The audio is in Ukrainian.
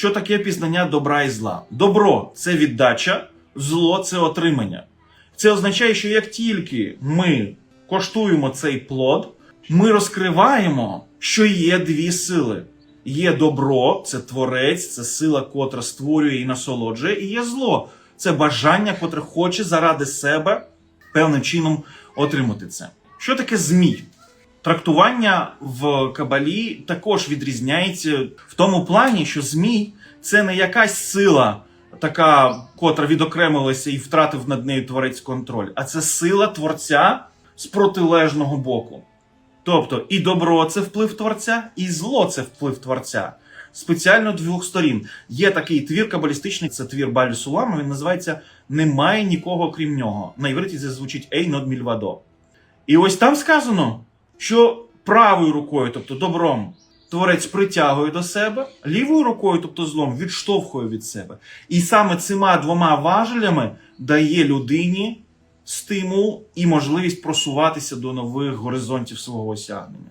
що таке пізнання добра і зла. Добро це віддача, зло це отримання. Це означає, що як тільки ми коштуємо цей плод, ми розкриваємо, що є дві сили. Є добро, це творець, це сила, котра створює і насолоджує, і є зло. Це бажання, котре хоче заради себе певним чином отримати це. Що таке змій? Трактування в кабалі також відрізняється в тому плані, що змій це не якась сила, така, котра відокремилася і втратив над нею творець контроль, а це сила творця з протилежного боку. Тобто і добро це вплив творця, і зло це вплив творця. Спеціально двох сторін. Є такий твір кабалістичний, це твір Балі Сулама. Він називається Немає нікого крім нього. На івриті це звучить Ей нод мільвадо. І ось там сказано, що правою рукою, тобто добром, творець притягує до себе, лівою рукою, тобто злом, відштовхує від себе. І саме цими двома важелями дає людині стимул і можливість просуватися до нових горизонтів свого осягнення.